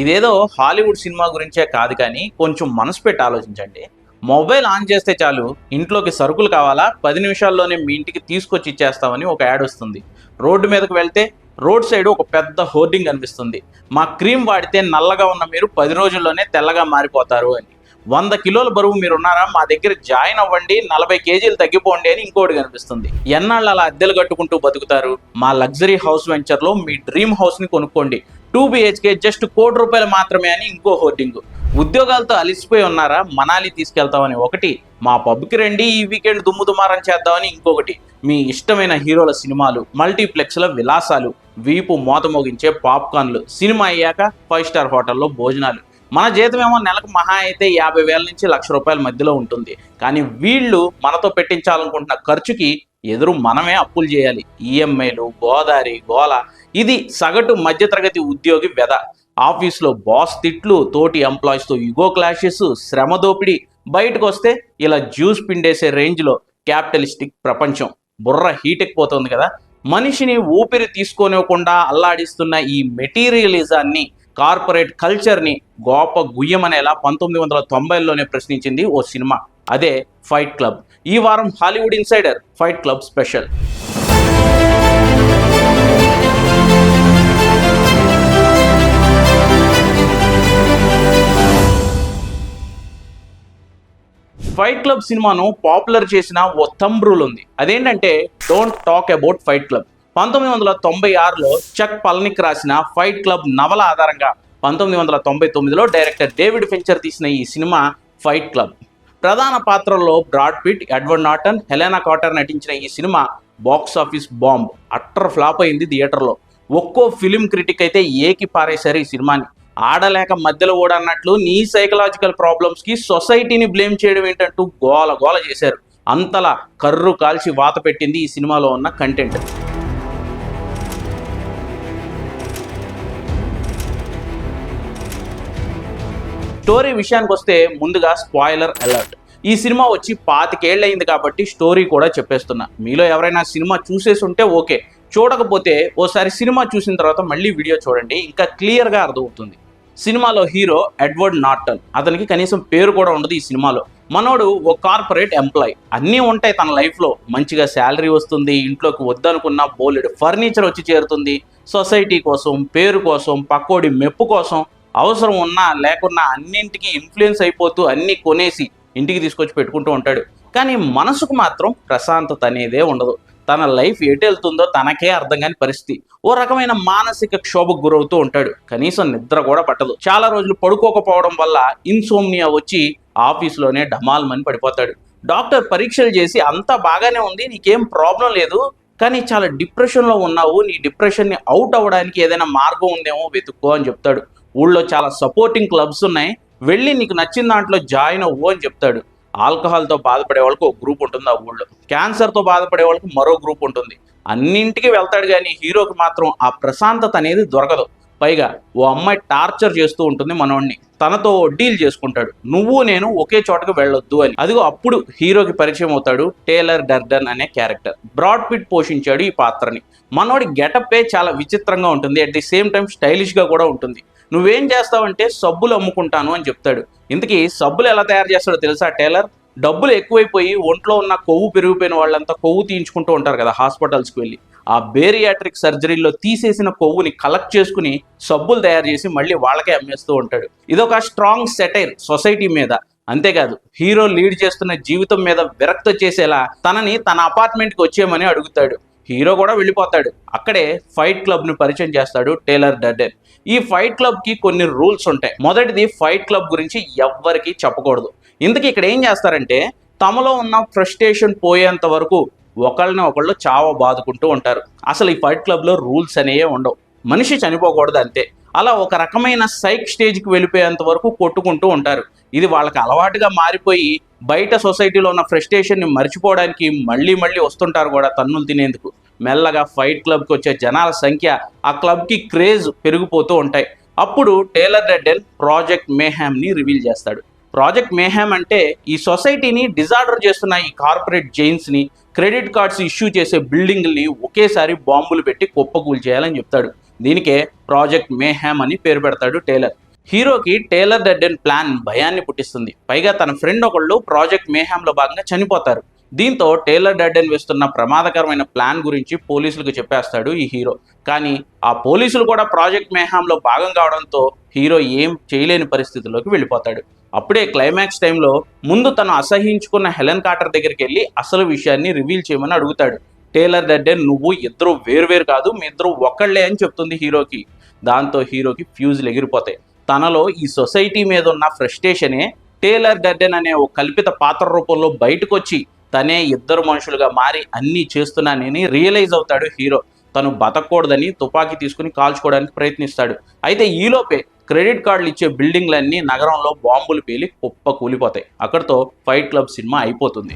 ఇదేదో Hollywood cinema గురించే కాదు కానీ కొంచెం మనసు పెట్టి ఆలోచించండి. మొబైల్ ఆన్ చేస్తే చాలు ఇంట్లోకి సరుకులు కావాలా? పది నిమిషాల్లోనే మీ ఇంటికి తీసుకొచ్చి ఇచ్చేస్తామని ఒక యాడ్ వస్తుంది. రోడ్డు మీదకు వెళ్తే రోడ్ సైడ్ ఒక పెద్ద హోర్డింగ్ కనిపిస్తుంది మా క్రీమ్ వాడితే నల్లగా ఉన్న మీరు పది రోజుల్లోనే తెల్లగా మారిపోతారు అని. వంద కిలోల బరువు మీరు ఉన్నారా మా దగ్గర జాయిన్ అవ్వండి నలభై కేజీలు తగ్గిపోండి అని ఇంకోటి కనిపిస్తుంది. ఎన్నాళ్ళు అలా అద్దెలు కట్టుకుంటూ బతుకుతారు? మా లగ్జరీ హౌస్ వెంచర్లో మీ డ్రీమ్ హౌస్ని కొనుక్కోండి. టూ బిహెచ్కే జస్ట్ కోటి రూపాయలు మాత్రమే అని ఇంకో హోర్డింగ్. ఉద్యోగాలతో అలిసిపోయి ఉన్నారా? మనాలి తీసుకెళ్తామని ఒకటి. మా పబ్కి రండి ఈ వీకెండ్ దుమ్ము దుమారం చేద్దామని ఇంకొకటి. మీ ఇష్టమైన హీరోల సినిమాలు మల్టీప్లెక్స్ల విలాసాలు వీపు మోత మోగించే పాప్కార్న్లు. సినిమా అయ్యాక ఫైవ్ స్టార్ హోటల్లో భోజనాలు. మన జీతం ఏమో నెలకు మహా అయితే యాభై వేల నుంచి లక్ష రూపాయల మధ్యలో ఉంటుంది. కానీ వీళ్ళు మనతో పెట్టించాలనుకుంటున్న ఖర్చుకి ఎదురు మనమే అప్పులు చేయాలి. ఈఎంఐలు గోదారి గోల ఇది సగటు మధ్యతరగతి ఉద్యోగి వెద ఆఫీస్లో బాస్ తిట్లు తోటి ఎంప్లాయీస్తో ఇగో క్లాషెస్ శ్రమ దోపిడీ. బయటకు వస్తే ఇలా జ్యూస్ పిండేసే రేంజ్లో క్యాపిటలిస్టిక్ ప్రపంచం. బుర్ర హీట్ ఎక్కిపోతుంది కదా. మనిషిని ఊపిరి తీసుకోనివ్వకుండా అల్లాడిస్తున్న ఈ మెటీరియలిజాన్ని కార్పొరేట్ కల్చర్ని గోప గుయ్యమనేలా పంతొమ్మిది వందల తొంభైలోనే ప్రశ్నించింది ఓ సినిమా అదే ఫైట్ క్లబ్. ఈ వారం Hollywood insider fight club special. Fight club సినిమాను పాపులర్ చేసిన ఓ తంబ్రూల్ ఉంది. అదేంటంటే don't talk about fight club. పంతొమ్మిది వందల తొంభై ఆరులో చక్ పల్నిక్ రాసిన ఫైట్ క్లబ్ నవల ఆధారంగా పంతొమ్మిది వందల తొంభై తొమ్మిదిలో డైరెక్టర్ డేవిడ్ ఫించర్ తీసిన ఈ సినిమా ఫైట్ క్లబ్. ప్రధాన పాత్రల్లో Brad Pitt Edward Norton Helena Carter నటించిన ఈ cinema box office bomb. Utter flop అయింది థియేటర్లో. ఒక్కో ఫిలిం క్రిటిక్ అయితే ఏకి పారేశారు ఈ సినిమాని. ఆడలేక మధ్యలో ఓడన్నట్లు నీ సైకలాజికల్ ప్రాబ్లమ్స్కి సొసైటీని బ్లేమ్ చేయడం ఏంటంటూ గోల గోల చేశారు. అంతలా కర్రు కాల్చి వాత పెట్టింది ఈ సినిమాలో ఉన్న కంటెంట్. స్టోరీ విషయానికి వస్తే ముందుగా స్పాయిలర్ అలర్ట్. ఈ సినిమా వచ్చి పాతికేళ్ళయింది కాబట్టి స్టోరీ కూడా చెప్పేస్తున్నా. మీలో ఎవరైనా సినిమా చూసేసి ఉంటే ఓకే. చూడకపోతే ఓసారి సినిమా చూసిన తర్వాత మళ్ళీ వీడియో చూడండి. ఇంకా క్లియర్గా అర్థమవుతుంది. సినిమాలో హీరో ఎడ్వర్డ్ నార్టన్. అతనికి కనీసం పేరు కూడా ఉండదు ఈ సినిమాలో. మనోడు ఓ కార్పొరేట్ ఎంప్లాయ్. అన్నీ ఉంటాయి తన లైఫ్లో. మంచిగా శాలరీ వస్తుంది ఇంట్లోకి వద్దనుకున్న బోలెడు ఫర్నిచర్ వచ్చి చేరుతుంది. సొసైటీ కోసం పేరు కోసం పక్కోడి మెప్పు కోసం అవసరం ఉన్నా లేకున్నా అన్నింటికి ఇన్ఫ్లుయెన్స్ అయిపోతూ అన్నీ కొనేసి ఇంటికి తీసుకొచ్చి పెట్టుకుంటూ ఉంటాడు. కానీ మనసుకు మాత్రం ప్రశాంతత అనేదే ఉండదు. తన లైఫ్ ఎటు వెళ్తుందో తనకే అర్థం కాని పరిస్థితి. ఓ రకమైన మానసిక క్షోభకు గురవుతూ ఉంటాడు. కనీసం నిద్ర కూడా పట్టదు. చాలా రోజులు పడుకోకపోవడం వల్ల ఇన్సోమ్నియా వచ్చి ఆఫీస్లోనే డమాల్మని పడిపోతాడు. డాక్టర్ పరీక్షలు చేసి అంతా బాగానే ఉంది నీకేం ప్రాబ్లం లేదు కానీ చాలా డిప్రెషన్లో ఉన్నావు నీ డిప్రెషన్ని అవుట్ అవ్వడానికి ఏదైనా మార్గం ఉందేమో వెతుక్కో అని చెప్తాడు. ఊళ్ళో చాలా సపోర్టింగ్ క్లబ్స్ ఉన్నాయి. వెళ్ళి నీకు నచ్చిన దాంట్లో జాయిన్ అవ్వు అని చెప్తాడు. ఆల్కహాల్తో బాధపడే వాళ్ళకి ఒక గ్రూప్ ఉంటుంది ఆ ఊళ్ళో. క్యాన్సర్తో బాధపడే వాళ్ళకి మరో గ్రూప్ ఉంటుంది. అన్నింటికి వెళ్తాడు కానీ హీరోకి మాత్రం ఆ ప్రశాంతత అనేది దొరకదు. పైగా ఓ అమ్మాయి టార్చర్ చేస్తూ ఉంటుంది మనోడిని. తనతో డీల్ చేసుకుంటాడు. నువ్వు నేను ఒకే చోటకు వెళ్ళొద్దు అని. అదిగో అప్పుడు హీరోకి పరిచయం అవుతాడు టేలర్ డర్డన్ అనే క్యారెక్టర్. బ్రాడ్ పిట్ పోషించాడు ఈ పాత్రని. మనోడి గెటప్పే చాలా విచిత్రంగా ఉంటుంది. అట్ ది సేమ్ టైం స్టైలిష్గా కూడా ఉంటుంది. నువ్వేం చేస్తావంటే సబ్బులు అమ్ముకుంటాను అని చెప్తాడు. ఇంతకీ సబ్బులు ఎలా తయారు చేస్తాడో తెలుసా టేలర్? డబ్బులు ఎక్కువైపోయి ఒంట్లో ఉన్న కొవ్వు పెరిగిపోయిన వాళ్ళంతా కొవ్వు తీయించుకుంటూ ఉంటారు కదా హాస్పిటల్స్కి వెళ్ళి. ఆ బేరియాట్రిక్ సర్జరీలో తీసేసిన కొవ్వుని కలెక్ట్ చేసుకుని సబ్బులు తయారు చేసి మళ్ళీ వాళ్ళకే అమ్మేస్తూ ఉంటాడు. ఇదొక స్ట్రాంగ్ సెటైర్ సొసైటీ మీద. అంతేకాదు హీరో లీడ్ చేస్తున్న జీవితం మీద విరక్త చేసేలా తనని తన అపార్ట్మెంట్కి వచ్చేయమని అడుగుతాడు. హీరో కూడా వెళ్ళిపోతాడు. అక్కడే ఫైట్ క్లబ్ను పరిచయం చేస్తాడు టేలర్ డర్డెన్ ఈ ఫైట్ క్లబ్కి కొన్ని రూల్స్ ఉంటాయి. మొదటిది ఫైట్ క్లబ్ గురించి ఎవ్వరికీ చెప్పకూడదు. ఇందుకు ఇక్కడ ఏం చేస్తారంటే తమలో ఉన్న ఫ్రస్ట్రేషన్ పోయేంత వరకు ఒకళ్ళని ఒకళ్ళు చావ బాదుకుంటూ ఉంటారు. అసలు ఈ ఫైట్ క్లబ్లో రూల్స్ అనేవి ఉండవు. మనిషి చనిపోకూడదు అంతే. అలా ఒక రకమైన సైక్ స్టేజ్కి వెళ్ళిపోయేంత వరకు కొట్టుకుంటూ ఉంటారు. ఇది వాళ్ళకి అలవాటుగా మారిపోయి బయట సొసైటీలో ఉన్న ఫ్రస్ట్రేషన్ని మర్చిపోవడానికి మళ్ళీ మళ్ళీ వస్తుంటారు కూడా తన్నులు తినేందుకు. మెల్లగా ఫైట్ క్లబ్కి వచ్చే జనాల సంఖ్య ఆ క్లబ్కి క్రేజ్ పెరిగిపోతూ ఉంటాయి. అప్పుడు టేలర్ రెడ్డెన్ ప్రాజెక్ట్ మేహామ్ని రివీల్ చేస్తాడు. ప్రాజెక్ట్ మేహామ్ అంటే ఈ సొసైటీని డిజార్డర్ చేస్తున్న ఈ కార్పొరేట్ జైన్స్ని క్రెడిట్ కార్డ్స్ ఇష్యూ చేసే బిల్డింగ్ని ఒకేసారి బాంబులు పెట్టి కుప్పకూలు చేయాలని చెప్తాడు. దీనికే ప్రాజెక్ట్ మేహామ్ అని పేరు పెడతాడు టేలర్. హీరోకి టేలర్ డెడ్డెన్ ప్లాన్ భయాన్ని పుట్టిస్తుంది. పైగా తన ఫ్రెండ్ ఒకళ్ళు ప్రాజెక్ట్ మేహాంలో భాగంగా చనిపోతారు. దీంతో టేలర్ డెడ్డెన్ వేస్తున్న ప్రమాదకరమైన ప్లాన్ గురించి పోలీసులకు చెప్పేస్తాడు ఈ హీరో. కానీ ఆ పోలీసులు కూడా ప్రాజెక్ట్ మేహాంలో భాగం కావడంతో హీరో ఏం చేయలేని పరిస్థితిలోకి వెళ్ళిపోతాడు. అప్పుడే క్లైమాక్స్ టైంలో ముందు తను అసహించుకున్న హెలెన్ కార్టర్ దగ్గరికి వెళ్ళి అసలు విషయాన్ని రివీల్ చేయమని అడుగుతాడు. టేలర్ దడ్డే నువ్వు ఇద్దరు వేరువేరు కాదు మీ ఇద్దరు ఒక్కళ్ళే అని చెప్తుంది హీరోకి. దాంతో హీరోకి ఫ్యూజులు ఎగిరిపోతాయి. తనలో ఈ సొసైటీ మీద ఉన్న ఫ్రస్ట్రేషనే టేలర్ డెడ్డెన్ అనే ఓ కల్పిత పాత్ర రూపంలో బయటకు వచ్చి తనే ఇద్దరు మనుషులుగా మారి అన్నీ చేస్తున్నానని రియలైజ్ అవుతాడు హీరో. తను బతకూడదని తుపాకీ తీసుకుని కాల్చుకోవడానికి ప్రయత్నిస్తాడు. అయితే ఈలోపే క్రెడిట్ కార్డులు ఇచ్చే బిల్డింగ్లన్నీ నగరంలో బాంబులు పేలి కుప్ప కూలిపోతాయి అక్కడితో ఫైట్ క్లబ్ సినిమా అయిపోతుంది.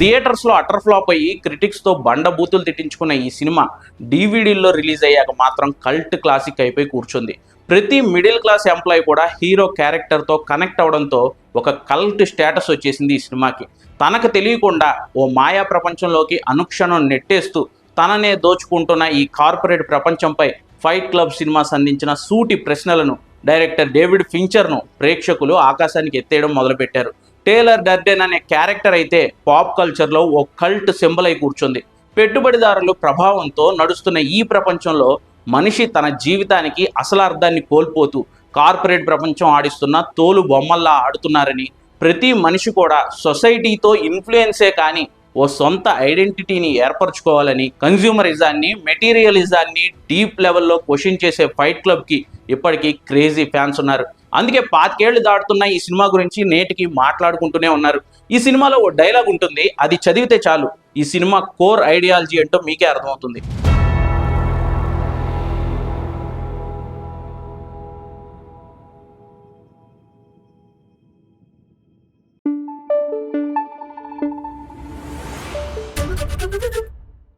థియేటర్స్లో అటర్ ఫ్లాప్ అయ్యి క్రిటిక్స్తో బండబూతులు తిట్టించుకున్న ఈ సినిమా డీవీడీల్లో రిలీజ్ అయ్యాక మాత్రం కల్ట్ క్లాసిక్ అయిపోయి కూర్చుంది. ప్రతి మిడిల్ క్లాస్ ఎంప్లాయీ కూడా హీరో క్యారెక్టర్తో కనెక్ట్ అవడంతో ఒక కల్ట్ స్టేటస్ వచ్చేసింది ఈ సినిమాకి. తనకు తెలియకుండా ఓ మాయా ప్రపంచంలోకి అనుక్షణం నెట్టేస్తూ తననే దోచుకుంటున్న ఈ కార్పొరేట్ ప్రపంచంపై ఫైట్ క్లబ్ సినిమా సంధించిన సూటి ప్రశ్నలను డైరెక్టర్ డేవిడ్ ఫించర్ను ప్రేక్షకులు ఆకాశానికి ఎత్తేయడం మొదలుపెట్టారు. టేలర్ డర్డెన్ అనే క్యారెక్టర్ అయితే పాప్ కల్చర్లో ఓ కల్ట్ సింబల్ అయి కూర్చుంది. పెట్టుబడిదారులు ప్రభావంతో నడుస్తున్న ఈ ప్రపంచంలో మనిషి తన జీవితానికి అసలు అర్థాన్ని కోల్పోతూ కార్పొరేట్ ప్రపంచం ఆడిస్తున్న తోలు బొమ్మల్లా ఆడుతున్నారని ప్రతి మనిషి కూడా సొసైటీతో ఇన్ఫ్లుయెన్సే కానీ ఓ సొంత ఐడెంటిటీని ఏర్పరచుకోవాలని కన్జ్యూమరిజాన్ని మెటీరియలిజాన్ని డీప్ లెవెల్లో క్వశ్చన్ చేసే ఫైట్ క్లబ్కి ఇప్పటికీ క్రేజీ ఫ్యాన్స్ ఉన్నారు. అందుకే పాతికేళ్ళు దాటుతున్న ఈ సినిమా గురించి నేటికి మాట్లాడుకుంటూనే ఉన్నారు. ఈ సినిమాలో ఓ డైలాగ్ ఉంటుంది అది చదివితే చాలు. ఈ సినిమా కోర్ ఐడియాలజీ ఏంటో మీకే అర్థమవుతుంది.